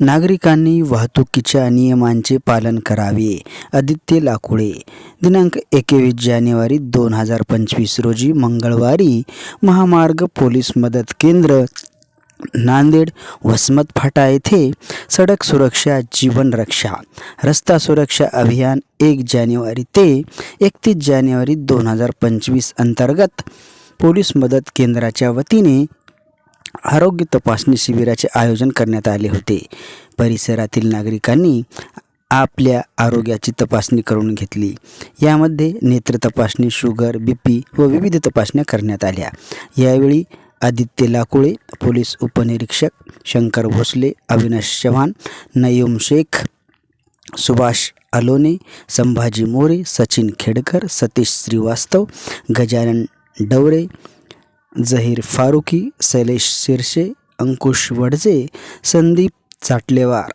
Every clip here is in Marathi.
नागरिकांनी वाहतुकीच्या नियमांचे पालन करावे. आदित्य लाकुडे. दिनांक एकवीस जानेवारी दोन हजार पंचवीस रोजी मंगळवारी महामार्ग पोलीस मदत केंद्र नांदेड वसमत फाटा येथे सडक सुरक्षा जीवन रक्षा रस्ता सुरक्षा अभियान एक जानेवारी ते एकतीस जानेवारी दोन हजार पंचवीस अंतर्गत पोलीस मदत केंद्राच्या वतीने आरोग्य तपासणी शिबिराचे आयोजन करण्यात आले होते. परिसरातील नागरिकांनी आपल्या आरोग्याची तपासणी करून घेतली. यामध्ये नेत्र तपासणी शुगर बी पी व विविध तपासण्या करण्यात आल्या. यावेळी आदित्य लाकुळे पोलीस उपनिरीक्षक शंकर भोसले अविनाश चव्हाण नयूम शेख सुभाष अलोने संभाजी मोरे सचिन खेडकर सतीश श्रीवास्तव गजानन डवरे जहीर फारुकी शैलेश शिरशे अंकुश वडजे संदीप चाटलेवार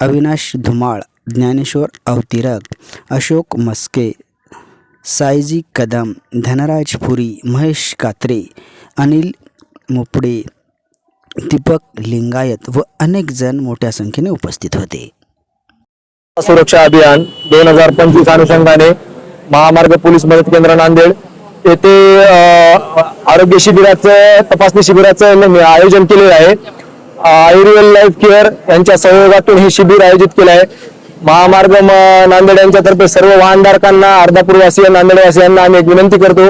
अविनाश धुमाळ ज्ञानेश्वर अवतिरक अशोक मस्के सायजी कदम धनराज पुरी महेश कात्रे अनिल मुपडे दीपक लिंगायत व अनेक जण मोठ्या संख्येने उपस्थित होते. सुरक्षा अभियान दोन हजार पंचवीस अनुषंगाने महामार्ग पोलीस मदत केंद्र नांदेड येथे आरोग्य शिबिराचं तपासणी शिबिराचं आयोजन केलेलं आहे. आयुर्वेद लाईफ केअर यांच्या सहयोगातून हे शिबिर आयोजित केलं आहे. महामार्ग नांदेड यांच्यातर्फे सर्व वाहनधारकांना अर्धापूरवासीय नांदेडवासियांना आम्ही एक विनंती करतो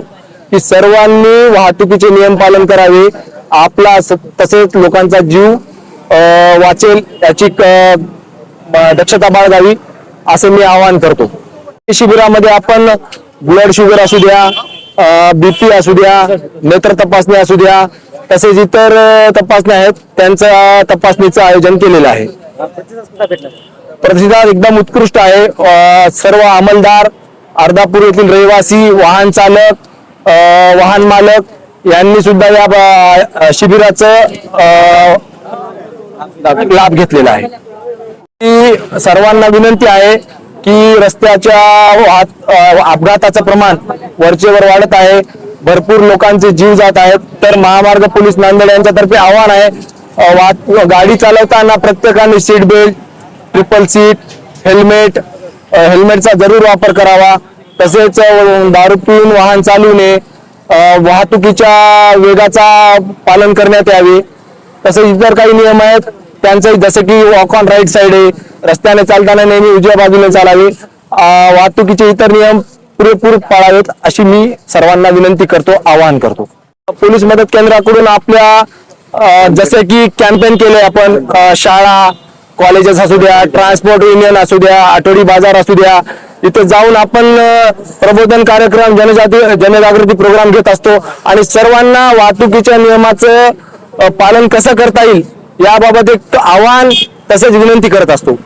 की सर्वांनी वाहतुकीचे नियम पालन करावे. आपला स- तसेच लोकांचा जीव वाचेल याची दक्षता बाळगावी असे मी आवाहन करतो. या शिबिरामध्ये आपण ब्लड शुगर असू द्या बीपी असू द्या नेत्र तपासणी असू द्या तसेच इतर तपासण्या आहेत त्यांचं तपासणीचं आयोजन केलेलं आहे. प्रतिसाद एकदम उत्कृष्ट आहे. सर्व अंमलदार अर्धापूर येथील रहिवासी वाहन चालक वाहन मालक यांनी सुद्धा या शिबिराचं लाभ घेतलेला आहे. की सर्वांना विनंती आहे की रस्त्याच्या अपघाताचं प्रमाण वरचेवर वाढत आहे. भरपूर लोकांचे जीव जात आहेत. तर महामार्ग पोलीस नांदेड यांच्यातर्फे आव्हान आहे गाडी चालवताना प्रत्येकाने seat belt triple seat helmet हेल्मेटचा जरूर वापर करावा. तसेच दारू पिऊन वाहन चालू नये वाहतुकीच्या वेगाचा पालन करण्यात यावे. तसेच इतर काही नियम आहेत. त्यांचे जसं की वॉक ऑन राईट साईड आहे. रस्त्याने चालताना नेहमी उजव्या बाजूने चालावे. वाहतुकीचे इतर नियम पुरेपूर पाळावेत अशी मी सर्वांना विनंती करतो आवाहन करतो. पोलीस मदत केंद्राकडून आपल्या जसे की कॅम्पेन केले आपण शाळा कॉलेजेस असू द्या ट्रान्सपोर्ट युनियन असू द्या आठवडी बाजार असू द्या इथे जाऊन आपण प्रबोधन कार्यक्रम जनजाती जनजागृती प्रोग्राम घेत असतो आणि सर्वांना वाहतुकीच्या नियमाचं पालन कसं करता येईल याबाबत एक आवाहन तसेच विनंती करत असतो.